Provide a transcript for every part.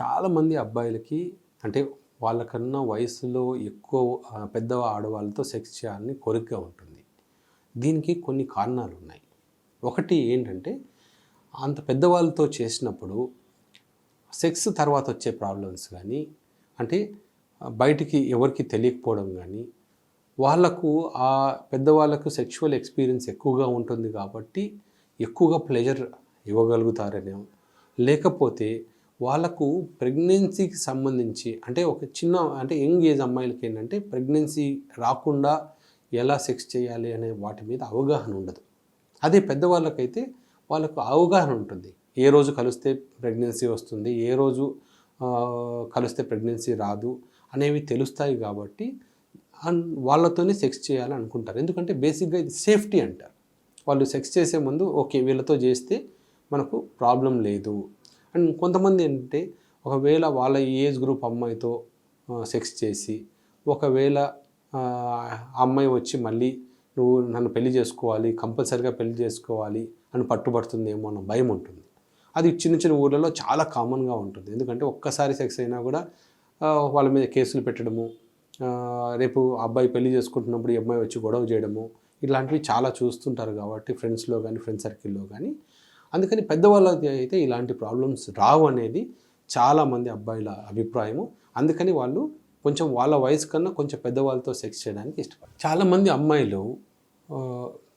చాలామంది అబ్బాయిలకి అంటే వాళ్ళకన్నా వయసులో ఎక్కువ పెద్ద ఆడవాళ్ళతో సెక్స్ చేయాలని కోరికగా ఉంటుంది. దీనికి కొన్ని కారణాలు ఉన్నాయి. ఒకటి ఏంటంటే అంత పెద్దవాళ్ళతో చేసినప్పుడు సెక్స్ తర్వాత వచ్చే ప్రాబ్లమ్స్ కానీ అంటే బయటికి ఎవరికి తెలియకపోవడం కానీ వాళ్ళకు ఆ పెద్దవాళ్ళకు సెక్షువల్ ఎక్స్పీరియన్స్ ఎక్కువగా ఉంటుంది కాబట్టి ఎక్కువగా ప్లెజర్ ఇవ్వగలుగుతారనే లేకపోతే వాళ్ళకు ప్రెగ్నెన్సీకి సంబంధించి అంటే ఒక చిన్న అంటే యంగ్ ఏజ్ అమ్మాయిలకి ఏంటంటే ప్రెగ్నెన్సీ రాకుండా ఎలా సెక్స్ చేయాలి అనే వాటి మీద అవగాహన ఉండదు. అదే పెద్దవాళ్ళకైతే వాళ్ళకు అవగాహన ఉంటుంది. ఏ రోజు కలిస్తే ప్రెగ్నెన్సీ వస్తుంది ఏ రోజు కలిస్తే ప్రెగ్నెన్సీ రాదు అనేవి తెలుస్తాయి కాబట్టి అండ్ వాళ్ళతోనే సెక్స్ చేయాలని అనుకుంటారు. ఎందుకంటే బేసిక్గా ఇది సేఫ్టీ అంటారు. వాళ్ళు సెక్స్ చేసే ముందు ఓకే వీళ్ళతో చేస్తే మనకు ప్రాబ్లం లేదు. అండ్ కొంతమంది ఏంటంటే ఒకవేళ వాళ్ళ ఏజ్ గ్రూప్ అమ్మాయితో సెక్స్ చేసి ఒకవేళ ఆ, అమ్మాయి వచ్చి మళ్ళీ నువ్వు నన్ను పెళ్ళి చేసుకోవాలి కంపల్సరీగా పెళ్ళి చేసుకోవాలి అని పట్టుబడుతుందేమో అన్న భయం ఉంటుంది. అది చిన్న చిన్న ఊర్లలో చాలా కామన్గా ఉంటుంది. ఎందుకంటే ఒక్కసారి సెక్స్ అయినా కూడా వాళ్ళ మీద కేసులు పెట్టడము రేపు అబ్బాయి పెళ్ళి చేసుకుంటున్నప్పుడు ఈ అమ్మాయి వచ్చి గొడవ చేయడము ఇలాంటివి చాలా చూస్తుంటారు కాబట్టి ఫ్రెండ్స్లో కానీ ఫ్రెండ్ సర్కిల్లో కానీ అందుకని పెద్దవాళ్ళకి అయితే ఇలాంటి ప్రాబ్లమ్స్ రావు అనేది చాలామంది అబ్బాయిల అభిప్రాయము. అందుకని వాళ్ళు కొంచెం వాళ్ళ వయసు కన్నా కొంచెం పెద్దవాళ్ళతో సెక్స్ చేయడానికి ఇష్టపడతారు చాలామంది అమ్మాయిలు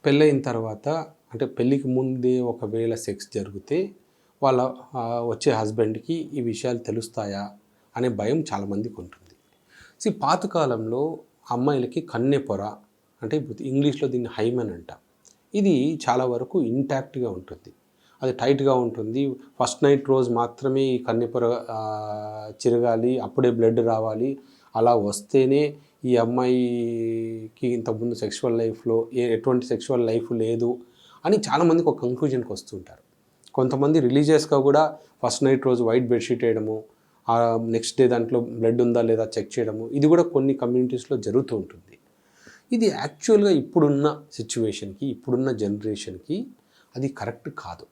పెళ్ళయిన తర్వాత అంటే పెళ్ళికి ముందే ఒకవేళ సెక్స్ జరిగితే వాళ్ళ వచ్చే హస్బెండ్కి ఈ విషయాలు తెలుస్తాయా అనే భయం చాలామందికి ఉంటుంది. సి పాతకాలంలో అమ్మాయిలకి కన్నె పొర అంటే ఇంగ్లీష్లో దీన్ని హైమన్ అంట. ఇది చాలా వరకు ఇంటాక్ట్గా ఉంటుంది. అది టైట్గా ఉంటుంది. ఫస్ట్ నైట్ రోజు మాత్రమే ఈ కన్నెపొర చిరగాలి అప్పుడే బ్లడ్ రావాలి. అలా వస్తేనే ఈ అమ్మాయికి ఇంతకుముందు సెక్షువల్ లైఫ్లో ఏ ఎటువంటి సెక్షువల్ లైఫ్ లేదు అని చాలామందికి ఒక కంక్లూజన్కి వస్తుంటారు. కొంతమంది రిలీజియస్గా కూడా ఫస్ట్ నైట్ రోజు వైట్ బెడ్షీట్ వేయడము నెక్స్ట్ డే దాంట్లో బ్లడ్ ఉందా లేదా చెక్ చేయడము ఇది కూడా కొన్ని కమ్యూనిటీస్లో జరుగుతూ ఉంటుంది. ఇది యాక్చువల్గా ఇప్పుడున్న సిచ్యువేషన్కి ఇప్పుడున్న జనరేషన్కి అది కరెక్ట్ కాదు.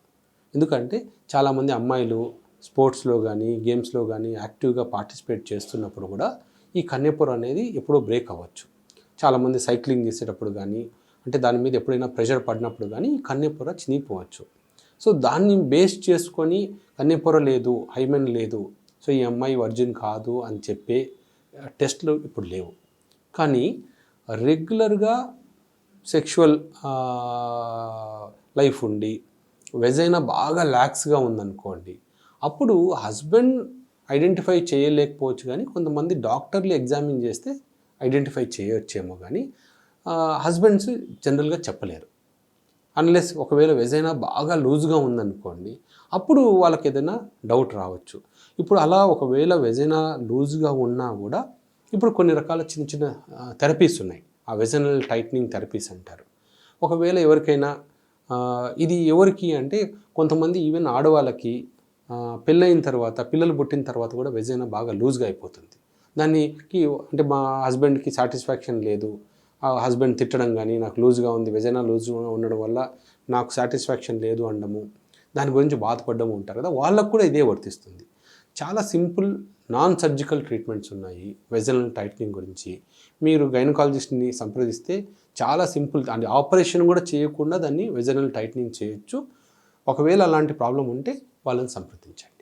ఎందుకంటే చాలామంది అమ్మాయిలు స్పోర్ట్స్లో కానీ గేమ్స్లో కానీ యాక్టివ్గా పార్టిసిపేట్ చేస్తున్నప్పుడు కూడా ఈ కన్యపొర అనేది ఎప్పుడో బ్రేక్ అవ్వచ్చు. చాలామంది సైక్లింగ్ చేసేటప్పుడు కానీ అంటే దాని మీద ఎప్పుడైనా ప్రెషర్ పడినప్పుడు కానీ ఈ కన్యపొర చినిగిపోవచ్చు. సో దాన్ని బేస్ చేసుకొని కన్యపొర లేదు హైమెన్ లేదు సో ఈ అమ్మాయి వర్జిన్ కాదు అని చెప్పే టెస్ట్లు ఇప్పుడు లేవు. కానీ రెగ్యులర్గా సెక్షువల్ లైఫ్ ఉండి వెజైనా బాగా ల్యాక్స్గా ఉందనుకోండి అప్పుడు హస్బెండ్ ఐడెంటిఫై చేయలేకపోవచ్చు కానీ కొంతమంది డాక్టర్లు ఎగ్జామిన్ చేస్తే ఐడెంటిఫై చేయొచ్చేమో కానీ హస్బెండ్స్ జనరల్గా చెప్పలేరు. అన్లెస్ ఒకవేళ వెజైనా బాగా లూజ్గా ఉందనుకోండి అప్పుడు వాళ్ళకి ఏదైనా డౌట్ రావచ్చు. ఇప్పుడు అలా ఒకవేళ వెజైనా లూజ్గా ఉన్నా కూడా ఇప్పుడు కొన్ని రకాల చిన్న చిన్న థెరపీస్ ఉన్నాయి. ఆ వెజనల్ టైట్నింగ్ థెరపీస్ అంటారు. ఒకవేళ ఎవరికైనా ఇది ఎవరికి అంటే కొంతమంది ఈవెన్ ఆడవాళ్ళకి పెళ్ళయిన తర్వాత పిల్లలు పుట్టిన తర్వాత కూడా వెజైనా బాగా లూజ్గా అయిపోతుంది. దానికి అంటే మా హస్బెండ్కి సాటిస్ఫాక్షన్ లేదు. ఆ హస్బెండ్ తిట్టడం కానీ నాకు లూజ్గా ఉంది వెజైనా లూజ్గా ఉండడం వల్ల నాకు సాటిస్ఫాక్షన్ లేదు అనడము దాని గురించి బాధపడడం ఉంటారు కదా వాళ్ళకు కూడా ఇదే వర్తిస్తుంది. చాలా సింపుల్ నాన్ సర్జికల్ ట్రీట్మెంట్స్ ఉన్నాయి వెజనల్ టైట్నింగ్ గురించి. మీరు గైనకాలజిస్ట్ని సంప్రదిస్తే చాలా సింపుల్ అంటే ఆపరేషన్ కూడా చేయకుండా దాన్ని వెజనల్ టైట్నింగ్ చేయొచ్చు. ఒకవేళ అలాంటి ప్రాబ్లం ఉంటే వాళ్ళని సంప్రదించండి.